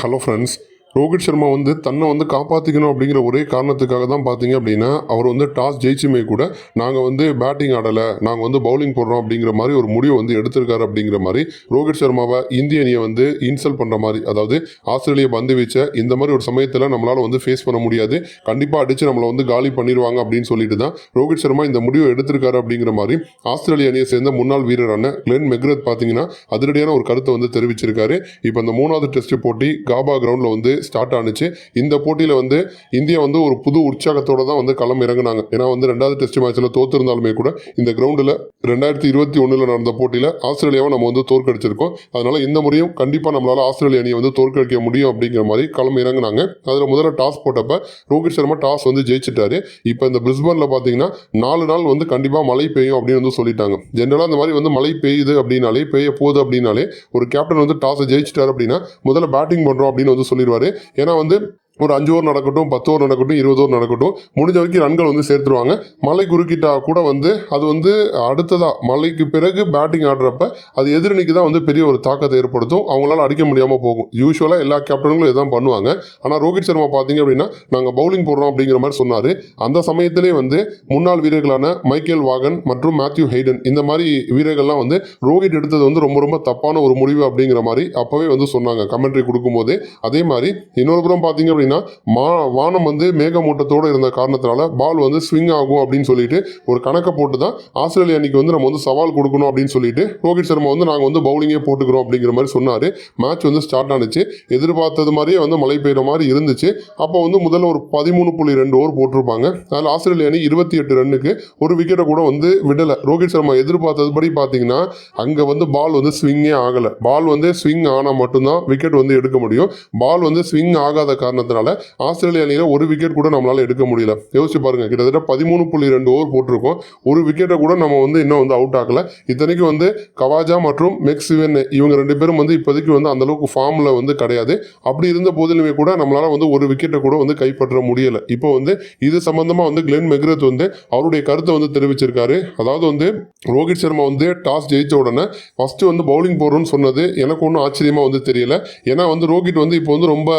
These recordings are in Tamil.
ஹலோ ஃப்ரெண்ட்ஸ் ரோஹித் சர்மா வந்து தன்னை வந்து காப்பாற்றிக்கணும் அப்படிங்கிற ஒரே காரணத்துக்காக தான் பார்த்தீங்க அப்படின்னா அவர் வந்து டாஸ் ஜெயிச்சுமே கூட நாங்கள் வந்து பேட்டிங் ஆடலை நாங்கள் வந்து பவுலிங் போடுறோம் அப்படிங்கிற மாதிரி ஒரு முடிவை வந்து எடுத்திருக்காரு அப்படிங்கிற மாதிரி ரோஹித் சர்மாவை இந்திய அணியை வந்து இன்சல்ட் பண்ணுற மாதிரி அதாவது ஆஸ்திரேலிய பந்து வீச்ச இந்த மாதிரி ஒரு சமயத்தில் நம்மளால் வந்து ஃபேஸ் பண்ண முடியாது. கண்டிப்பாக அடித்து நம்மளை வந்து காலி பண்ணிடுவாங்க அப்படின்னு சொல்லிட்டு தான் ரோஹித் சர்மா இந்த முடிவை எடுத்திருக்காரு அப்படிங்கிற மாதிரி ஆஸ்திரேலிய அணியை சேர்ந்த முன்னாள் வீரரான கிளென் மெக்ரத் பார்த்தீங்கன்னா அதிரடியான ஒரு கருத்தை வந்து தெரிவிச்சிருக்காரு. இப்போ இந்த மூணாவது டெஸ்ட் போட்டி காபா கிரவுண்டில் வந்து ஸ்டார்ட் ஆனுச்சு. இந்த போட்டியில் வந்து இந்தியா வந்து ஒரு புது உற்சாகத்தோடு தான் வந்து களம் இறங்குனாங்க. ஏன்னா வந்து ரெண்டாவது டெஸ்ட் மேட்ச்சில் தோத்திருந்தாலுமே கூட இந்த கிரவுண்டில் ரெண்டாயிரத்தி இருபத்தி ஒன்றில் நடந்த போட்டியில் ஆஸ்திரேலியாவை நம்ம வந்து தோற்கடிச்சிருக்கோம். அதனால் இந்த முறையும் கண்டிப்பாக நம்மளால் ஆஸ்திரேலிய அணியை வந்து தோற்கடிக்க முடியும் அப்படிங்கிற மாதிரி களம் இறங்குனாங்க. அதில் முதல்ல டாஸ் போட்டப்ப ரோஹித் சர்மா டாஸ் வந்து ஜெயிச்சிட்டாரு. இப்போ இந்த பிரிஸ்பனில் பார்த்தீங்கன்னா நாலு நாள் வந்து கண்டிப்பாக மழை பெய்யும் அப்படின்னு வந்து சொல்லிட்டாங்க. ஜென்ரலாக இந்த மாதிரி வந்து மழை பெய்யுது அப்படின்னாலே பெய்ய போகுது அப்படின்னாலே ஒரு கேப்டன் வந்து டாஸை ஜெயிச்சிட்டாரு அப்படின்னா முதல்ல பேட்டிங் பண்ணுறோம் அப்படின்னு வந்து சொல்லிடுவாரு. ஏன்னா வந்து ஒரு அஞ்சு ஓவர் நடக்கட்டும் பத்து ஓவர் நடக்கட்டும் இருபது ஓவர் நடக்கட்டும் முடிஞ்ச வரைக்கும் ரன்கள் வந்து சேர்த்துருவாங்க. மலை குறுக்கிட்டா கூட வந்து அது வந்து அடுத்ததாக மலைக்கு பிறகு பேட்டிங் ஆடுறப்ப அது எதிரணிக்கு தான் வந்து பெரிய ஒரு தாக்கத்தை ஏற்படுத்தும். அவங்களால அடிக்க முடியாமல் போகும். யூஸ்வலாக எல்லா கேப்டனுங்களும் இதான் பண்ணுவாங்க. ஆனால் ரோஹித் சர்மா பார்த்தீங்க அப்படின்னா நாங்கள் பவுலிங் போடுறோம் அப்படிங்கிற மாதிரி சொன்னார். அந்த சமயத்திலே வந்து முன்னாள் வீரர்களான மைக்கேல் வாகன் மற்றும் மேத்யூ ஹெய்டன் இந்த மாதிரி வீரர்கள்லாம் வந்து ரோஹித் எடுத்தது வந்து ரொம்ப ரொம்ப தப்பான ஒரு முடிவு அப்படிங்கிற மாதிரி அப்போவே வந்து சொன்னாங்க. கமெண்ட்ரி கொடுக்கும்போது. அதே மாதிரி இன்னொரு புறம் பார்த்தீங்க அப்படின்னா மா வானம் வந்து மேகமூட்டத்தோடு இருந்த காரணத்தினால பால் வந்து ஸ்விங் ஆகும் அப்படின்னு சொல்லிட்டு ஒரு கணக்கை போட்டு தான் ஆஸ்திரேலியா அன்னைக்கு வந்து நம்ம வந்து சவால் கொடுக்கணும் அப்படின்னு சொல்லிட்டு ரோஹித் சர்மா வந்து நாங்கள் வந்து பவுலிங்கே போட்டுக்கிறோம் அப்படிங்கிற மாதிரி சொன்னார். மேட்ச் வந்து ஸ்டார்ட் ஆனுச்சு. எதிர்பார்த்தது மாதிரியே வந்து மழை பெய்கிற மாதிரி இருந்துச்சு. அப்போ வந்து முதல்ல ஒரு பதிமூணு புள்ளி ரெண்டு ஓவர் போட்டிருப்பாங்க. அதில் ஆஸ்திரேலியா அணி இருபத்தி எட்டு ரன்னுக்கு ஒரு விக்கெட்டை கூட வந்து விடலை. ரோஹித் சர்மா எதிர்பார்த்ததுபடி பார்த்தீங்கன்னா அங்கே வந்து பால் வந்து ஸ்விங்கே ஆகலை. பால் வந்து ஸ்விங் ஆனால் மட்டும்தான் விக்கெட் வந்து எடுக்க முடியும். பால் வந்து ஸ்விங் ஆகாத காரணத்தை காரணத்தினால ஆஸ்திரேலிய அணியில் ஒரு விக்கெட் கூட நம்மளால் எடுக்க முடியல. யோசிச்சு பாருங்க கிட்டத்தட்ட பதிமூணு புள்ளி ரெண்டு ஓவர் போட்டிருக்கோம். ஒரு விக்கெட்டை கூட நம்ம வந்து இன்னும் வந்து அவுட் ஆகல இத்தனைக்கு வந்து கவாஜா மற்றும் மெக்ஸிவன் இவங்க ரெண்டு பேரும் வந்து இப்போதைக்கு வந்து அந்த அளவுக்கு ஃபார்மில் வந்து கிடையாது. அப்படி இருந்த போதிலுமே கூட நம்மளால் வந்து ஒரு விக்கெட்டை கூட வந்து கைப்பற்ற முடியலை. இப்போ வந்து இது சம்மந்தமாக வந்து கிளென் மெக்ரத் வந்து அவருடைய கருத்தை வந்து தெரிவிச்சிருக்காரு. அதாவது வந்து ரோஹித் சர்மா வந்து டாஸ் ஜெயித்த உடனே ஃபஸ்ட்டு வந்து பவுலிங் போடுறோன்னு சொன்னது எனக்கு ஒன்றும் ஆச்சரியமாக வந்து தெரியல. ஏன்னா வந்து ரோஹித் வந்து இப்போ வந்து ரொம்ப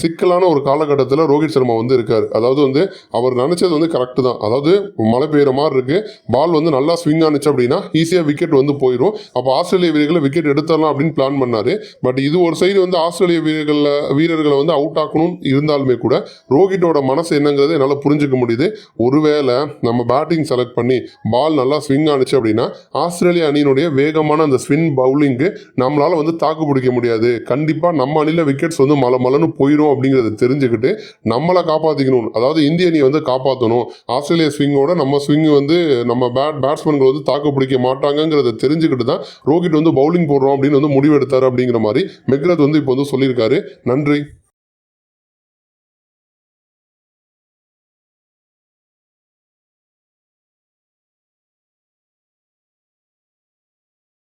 சிக்கலாக சிக்கலான ஒரு காலகட்டத்தில் ரோஹித் சர்மா வந்து இருக்கார். அதாவது வந்து அவர் நினச்சது வந்து கரெக்டு தான். அதாவது மழை பெய்யுற மாதிரி இருக்குது பால் வந்து நல்லா ஸ்விங் ஆனிச்சு அப்படின்னா ஈஸியாக விக்கெட் வந்து போயிடும் அப்போ ஆஸ்திரேலிய வீரர்களை விக்கெட் எடுத்துடலாம் அப்படின்னு பிளான் பண்ணார். பட் இது ஒரு சைடு வந்து ஆஸ்திரேலிய வீரர்களில் வீரர்களை வந்து அவுட் ஆக்கணும்னு இருந்தாலுமே கூட ரோஹிட்டோட மனசு என்னங்கிறது என்னால் புரிஞ்சுக்க முடியுது. ஒருவேளை நம்ம பேட்டிங் செலக்ட் பண்ணி பால் நல்லா ஸ்விங் ஆனிச்சு அப்படின்னா ஆஸ்திரேலிய அணியினுடைய வேகமான அந்த ஸ்வின் பவுலிங்கு நம்மளால் வந்து தாக்கு பிடிக்க முடியாது. கண்டிப்பாக நம்ம அணியில் விக்கெட்ஸ் வந்து மலை மலன்னு போயிடும் அப்படிங்கிறது தெரிஞ்சுக்கிட்டு நம்மளை காப்பாற்றிக்கணும் அதாவது இந்திய அணியை வந்து காப்பாற்றணும் ஆஸ்திரேலிய ஸ்விங்கோட நம்ம ஸ்விங் வந்து நம்ம பேட் பேட்ஸ்மேன்கள் வந்து தாக்கு பிடிக்க மாட்டாங்கங்கிறத தெரிஞ்சுக்கிட்டு தான் ரோஹித் வந்து பவுலிங் போடுறோம் அப்படின்னு வந்து முடிவெடுத்தார் அப்படிங்கிற மாதிரி மெக்ரத் வந்து இப்போ வந்து சொல்லியிருக்காரு. நன்றி.